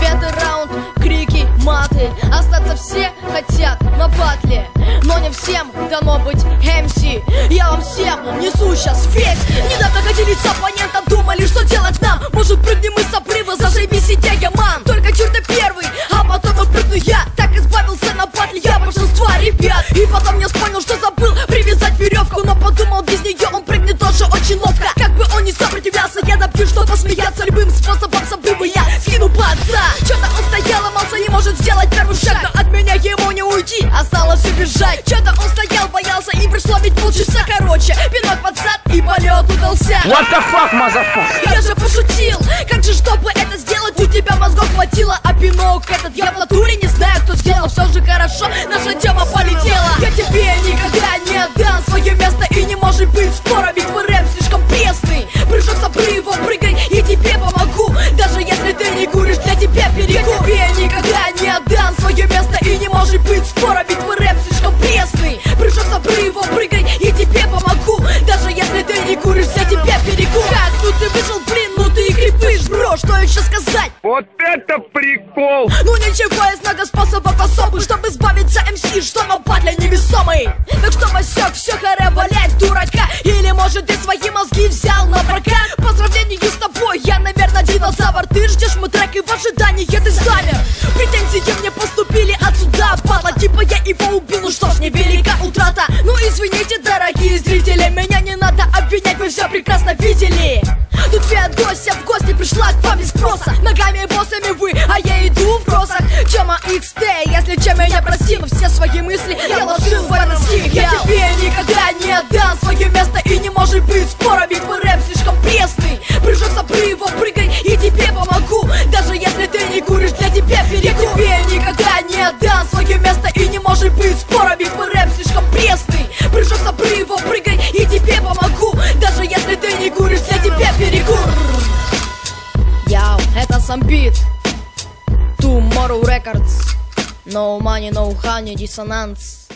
Пятый раунд, крики, маты. Остаться все хотят на батле. Но не всем дано быть МС Я вам всем несу сейчас весь. Недавно ходились с оппонентом, думали, что делать нам. Может прыгнем мы с обрыва, заживи сидя мам Только черт первый, а потом и прыгну я. Так избавился на батле я большинства ребят. И потом я вспомнил, что забыл привязать веревку Но подумал, без нее он прыгнет тоже очень ловко. Как бы он не сопротивлялся, я добью, что посмеяться. Любым способом забыл бы я паца Что-то он стоял, ломался, не может сделать первый шаг. Но от меня ему не уйти, осталось убежать. Что-то он стоял, боялся и пришло ведь полчаса. Короче, пинок под зад и полет удался. What the fuck, motherfucker? Я же пошутил, как же чтобы это сделать У тебя мозгов хватило, а пинок этот я в натуре не знаю, кто сделал. Все же хорошо, наша тема полетела обрыва, прыгай, и тебе помогу. Даже если ты не куришь, для тебя перекур Как тут ты вышел, блин, ну ты и крепыш, бро Что еще сказать? Вот это прикол! Ну ничего, есть много способов особых Чтобы избавиться МС, что на батле невесомый. Так что, Васек, все харе валять дурака. Или может ты свои мозги взял на прокат? По сравнению с тобой, я, наверное, динозавр. Ты ждешь мой трек и в ожидании ты замер. Претензии мне поступили отсюда Падла, типа я его убил, ну что ж, невелика утрата. Ну извините, дорогие зрители Меня не надо обвинять, мы все прекрасно видели. Тут Феодосия в гости пришла к вам без спроса. Ногами боссами вы, а я иду в бросах Чема XT, если чем меня прости Но все свои мысли я ложил в этот стих Я тебе никогда не отдам свое место И не может быть спора, ведь твой рэп слишком пресный Прыжок с обрыва, прыгай, и тебе помогу. Даже если ты не куришь, для тебя перекур Я тебе никогда не отдам свое место И не может быть спора, ведь твой рэп some beat. Tomorrow records. No money, no honey, dissonance.